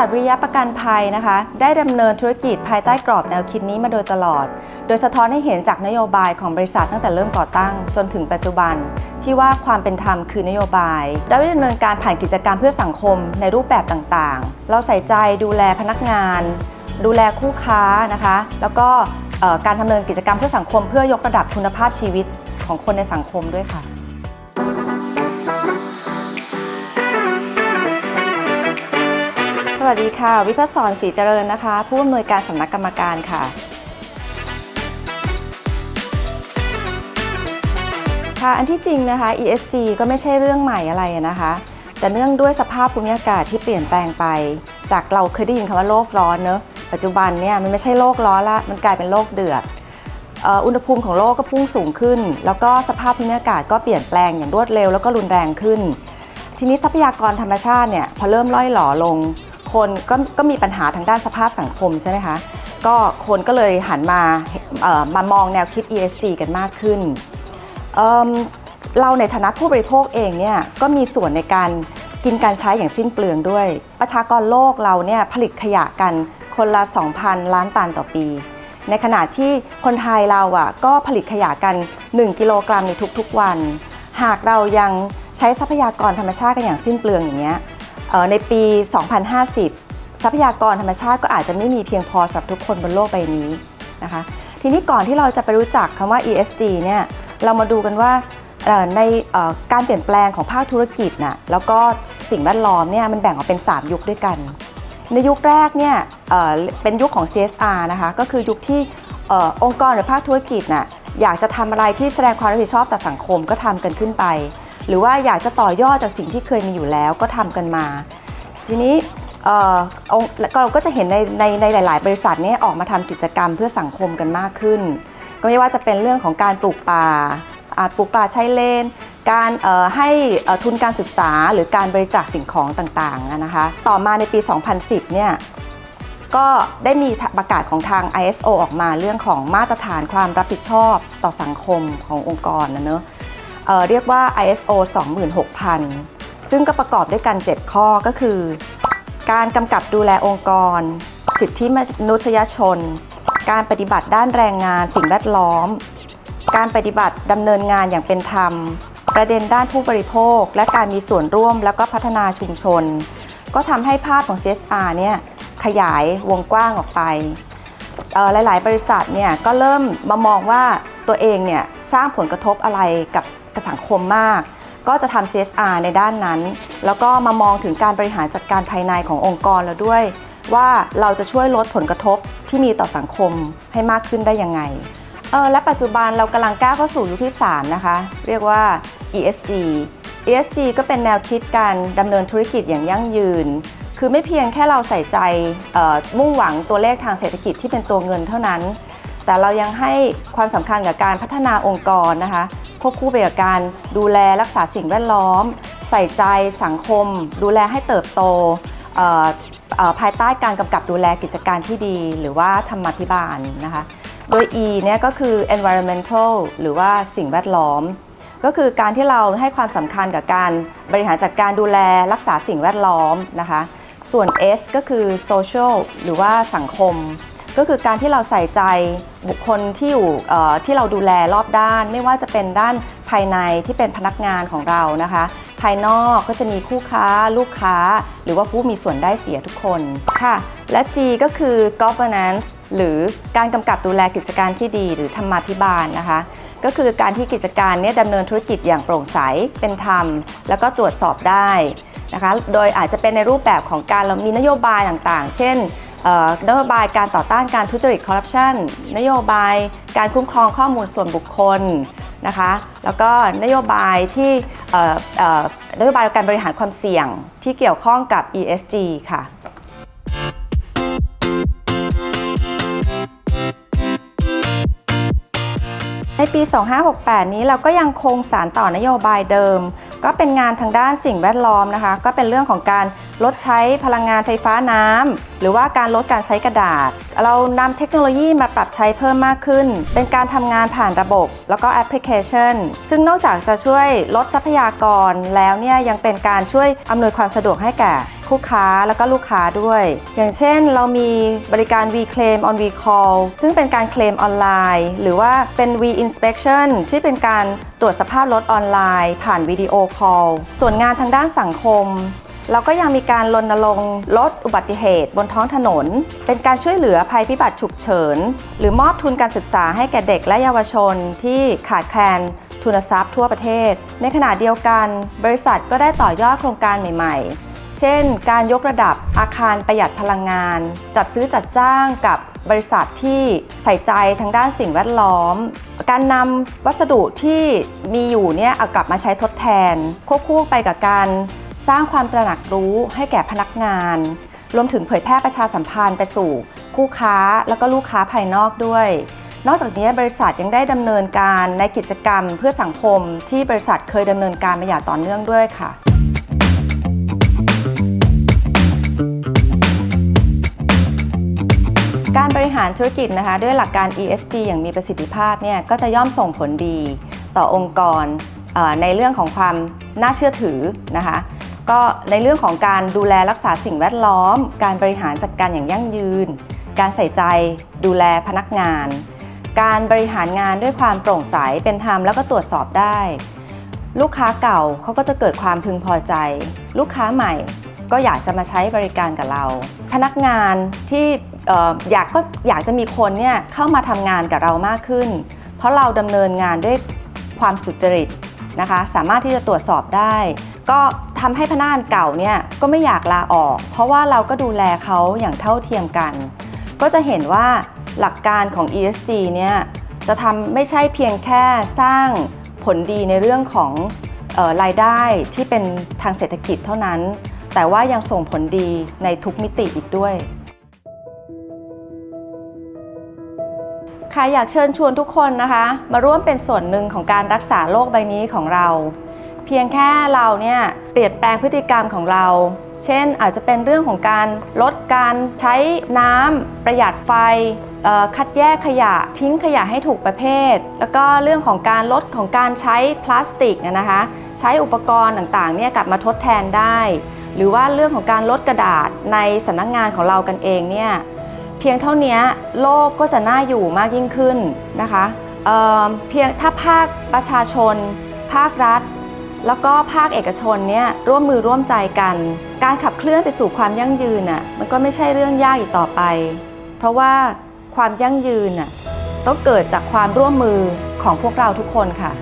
ษัทวิยะประกันภัยนะคะ ได้ดำเนินธุรกิจภายใต้กรอบแนวคิดนี้มาโดยตลอด โดยสะท้อนให้เห็นจากนโยบายของบริษัทตั้งแต่เริ่มก่อตั้งจนถึงปัจจุบัน ที่ว่าความเป็นธรรมคือนโยบายได้ดำเนินการผ่านกิจกรรมเพื่อสังคมในรูปแบบต่างๆ เราใส่ใจดูแลพนักงาน ดูแลคู่ค้านะคะ แล้วก็การดำเนินกิจกรรมเพื่อสังคมเพื่อยกระดับคุณภาพชีวิตของคนในสังคมด้วยค่ะ วัสดีค่ะ วิพัฒน์สอนศรีเจริญนะคะ ผู้อำนวยการสำนักกรรมการค่ะ ค่ะอันที่จริงนะคะ ESG ก็ไม่ใช่เรื่องใหม่อะไรนะคะ แต่เนื่องด้วยสภาพภูมิอากาศที่เปลี่ยนแปลงไป จากเราเคยได้ยินคำว่าโลกร้อนเนอะปัจจุบันเนี่ยมันไม่ใช่โลกร้อนละมันกลายเป็นโลกเดือดอุณหภูมิของโลกก็พุ่งสูงขึ้น แล้วก็สภาพภูมิอากาศก็เปลี่ยนแปลงอย่างรวดเร็วแล้วก็รุนแรงขึ้น ทีนี้ทรัพยากรธรรมชาติเนี่ยพอเริ่มล่อยหล่อลง คนก็ก็มีปัญหาทางด้านสภาพสังคมใช่ไหมคะก็คนก็เลยหันมามามองแนวคิด ESG กันมากขึ้นเเราในฐานะผู้บริโภคเองเนี่ยก็มีส่วนในการกินการใช้อย่างสิ้นเปลืองด้วย ประชากรโลกเราเนี่ยผลิตขยะกันคนละ 2,000 ล้านตันต่อปี ในขณะที่คนไทยเราอะก็ผลิตขยะกัน 1 กิโลกรัมในทุกๆวัน หากเรายังใช้ทรัพยากรธรรมชาติกันอย่างสิ้นเปลืองอย่างเงี้ย ในปี 2050 ทรัพยากรธรรมชาติก็อาจจะไม่มีเพียงพอสำหรับทุกคนบนโลกใบนี้นะคะ ทีนี้ก่อนที่เราจะไปรู้จักคำว่า ESG เนี่ยเรามาดูกันว่าในการเปลี่ยนแปลงของภาคธุรกิจน่ะแล้วก็สิ่งแวดล้อมเนี่ยมันแบ่งออกเป็น 3 ยุคด้วยกัน ในยุคแรกเนี่ยเเป็นยุคของ CSR นะคะก็คือยุคที่อองค์กรหรือภาคธุรกิจน่ะอยากจะทำอะไรที่แสดงความรับผิดชอบต่อสังคมก็ทำกันขึ้นไป หรือว่าอยากจะต่อยอดจากสิ่งที่เคยมีอยู่แล้วก็ทำกันมา ทีนี้เอ่อองเราก็จะเห็นในในในหลาย ๆ บริษัทนี่ออกมาทำกิจกรรมเพื่อสังคมกันมากขึ้น ก็ไม่ว่าจะเป็นเรื่องของการปลูกป่าปลูกป่าใช้เลน การให้ทุนการศึกษาหรือการบริจาคสิ่งของต่าง ๆ นะคะ ต่อมาในปี 2010 เนี่ยก็ได้มีประกาศของทาง ISO ออกมาเรื่องของมาตรฐานความรับผิดชอบต่อสังคมขององค์กรนะเนอะ เเรียกว่า ISO 26,000 ซึ่งก็ประกอบด้วยกัน 7 ข้อก็คือ การกำกับดูแลองค์กร สิทธิมนุษยชน การปฏิบัติด้านแรงงานสิ่งแวดล้อม การปฏิบัติดำเนินงานอย่างเป็นธรรม ประเด็นด้านผู้บริโภค และการมีส่วนร่วมแล้วก็พัฒนาชุมชน ก็ทำให้ภาพของ CSR เนี่ยขยายวงกว้างออกไปหลาย ๆ บริษัทเนี่ยก็เริ่มมามองว่าตัวเองเนี่ย สร้างผลกระทบอะไรกับสังคมมาก ก็จะทำ CSR ในด้านนั้น แล้วก็มามองถึงการบริหารจัดการภายในขององค์กรแล้วด้วย ว่าเราจะช่วยลดผลกระทบที่มีต่อสังคมให้มากขึ้นได้ยังไงเออและปัจจุบันเรากำลังก้าวเข้าสู่ยุคที่ 3 นะคะ เรียกว่า ESG ESG ก็เป็นแนวคิดการดำเนินธุรกิจอย่างยั่งยืน คือไม่เพียงแค่เราใส่ใจมุ่งหวังตัวเลขทางเศรษฐกิจที่เป็นตัวเงินเท่านั้น แต่เรายังให้ความสำคัญกับการพัฒนาองค์กรนะคะควบคู่ไปกับการดูแลรักษาสิ่งแวดล้อม ใส่ใจสังคม ดูแลให้เติบโตภายใต้การกำกับดูแลกิจการที่ดี หรือว่าธรรมาภิบาลนะคะโดย E เนี่ยก็คือ environmental หรือว่าสิ่งแวดล้อม ก็คือการที่เราให้ความสำคัญกับการบริหารจัดการดูแลรักษาสิ่งแวดล้อมนะคะ ส่วน S ก็คือ social หรือว่าสังคม ก็คือการที่เราใส่ใจบุคคลที่อยู่ที่เราดูแลรอบด้าน ไม่ว่าจะเป็นด้านภายในที่เป็นพนักงานของเรานะคะ ภายนอกก็จะมีคู่ค้า ลูกค้า หรือว่าผู้มีส่วนได้เสียทุกคนค่ะ และ G ก็คือ governance หรือการกำกับดูแลกิจการที่ดี หรือธรรมาภิบาลนะคะ ก็คือการที่กิจการเนี้ดำเนินธุรกิจอย่างโปร่งใสเป็นธรรม แล้วก็ตรวจสอบได้นะคะ โดยอาจจะเป็นในรูปแบบของการเรามีนโยบายต่างๆ เช่น นโยบายการต่อต้านการทุจริตคอร์รัปชันนโยบายการคุ้มครองข้อมูลส่วนบุคคลนะคะ แล้วก็นโยบายที่นโยบายการบริหารความเสี่ยงที่เกี่ยวข้องกับ ESG ค่ะในปี 2568 นี้เราก็ยังคงสารต่อนโยบายเดิม ก็เป็นงานทางด้านสิ่งแวดล้อมนะคะ ก็เป็นเรื่องของการลดใช้พลังงานไฟฟ้าน้หรือว่าการลดการใช้กระดาษ เรานำเทคโนโลยีมาปรับใช้เพิ่มมากขึ้น เป็นการทำงานผ่านระบบ แล้วก็แอปพลิเคชัน ซึ่งนอกจากจะช่วยลดทรัพยากรแล้วเนี่ยยังเป็นการช่วยอำนวยความสะดวกให้แก่คู่ค้าแล้วก็ลูกค้าด้วย อย่างเช่นเรามีบริการ V-Claim on V-Call ซึ่งเป็นการเคลมออนไลน์ หรือว่าเป็น V-Inspection ที่เป็นการ ตรวจสภาพรถออนไลน์ ผ่านวิดีโอคอล ส่วนงานทางด้านสังคม เราก็ยังมีการรณรงค์ลดอุบัติเหตุ บนท้องถนน เป็นการช่วยเหลือภัยพิบัติฉุกเฉิน หรือมอบทุนการศึกษาให้แก่เด็กและเยาวชนที่ขาดแคลนทุนทรัพย์ทั่วประเทศ ในขณะเดียวกัน บริษัทก็ได้ต่อยอดโครงการใหม่ ๆ เช่น การยกระดับอาคารประหยัดพลังงาน จัดซื้อจัดจ้างกับบริษัทที่ใส่ใจทางด้านสิ่งแวดล้อม การนำวัสดุที่มีอยู่เนี่ยเอากลับมาใช้ทดแทน ควบคู่ไปกับการสร้างความตระหนักรู้ให้แก่พนักงาน รวมถึงเผยแพร่ประชาสัมพันธ์ไปสู่คู่ค้าแล้วก็ลูกค้าภายนอกด้วย นอกจากนี้บริษัทยังได้ดำเนินการในกิจกรรมเพื่อสังคมที่บริษัทเคยดำเนินการมาอย่างต่อเนื่องด้วยค่ะ หารธุรกิจนะคะด้วยหลักการ ESG อย่างมีประสิทธิภาพเนี่ยก็จะย่อมส่งผลดีต่อองค์กรในเรื่องของความน่าเชื่อถือนะคะก็ในเรื่องของการดูแลรักษาสิ่งแวดล้อม การบริหารจัดการอย่างยั่งยืน การใส่ใจดูแลพนักงาน การบริหารงานด้วยความโปร่งใสเป็นธรรมแล้วก็ตรวจสอบได้ ลูกค้าเก่าเขาก็จะเกิดความพึงพอใจ ลูกค้าใหม่ ก็อยากจะมาใช้บริการกับเรา พนักงานที่อยากก็อยากจะมีคนเนี่ยเข้ามาทำงานกับเรามากขึ้น เพราะเราดำเนินงานด้วยความสุจริตนะคะ สามารถที่จะตรวจสอบได้ ก็ทำให้พนักงานเก่าเนี่ยก็ไม่อยากลาออก เพราะว่าเราก็ดูแลเขาอย่างเท่าเทียมกัน ก็จะเห็นว่าหลักการของ ESG เนี่ยจะทำไม่ใช่เพียงแค่สร้างผลดีในเรื่องของออรายได้ที่เป็นทางเศรษฐกิจเท่านั้น แต่ว่ายังส่งผลดีในทุกมิติอีกด้วยค่ะอยากเชิญชวนทุกคนนะคะ มาร่วมเป็นส่วนหนึ่งของการรักษาโลกใบนี้ของเรา เพียงแค่เราเนี่ยเปลี่ยนแปลงพฤติกรรมของเรา เช่นอาจจะเป็นเรื่องของการลดการใช้น้ำประหยัดไฟคัดแยกขยะทิ้งขยะให้ถูกประเภท แล้วก็เรื่องของการลดของการใช้พลาสติกนะคะ ใช้อุปกรณ์ต่างๆเนี่ยกลับมาทดแทนได้ หรือว่าเรื่องของการลดกระดาษในสำนักงานของเรากันเองเนี่ยเพียงเท่านี้โลกก็จะน่าอยู่มากยิ่งขึ้นนะคะเเพียงถ้าภาคประชาชน ภาครัฐ แล้วก็ภาคเอกชนเนี่ยร่วมมือร่วมใจกัน การขับเคลื่อนไปสู่ความยั่งยืนน่ะมันก็ไม่ใช่เรื่องยากอีกต่อไป เพราะว่าความยั่งยืนน่ะต้องเกิดจากความร่วมมือของพวกเราทุกคนค่ะ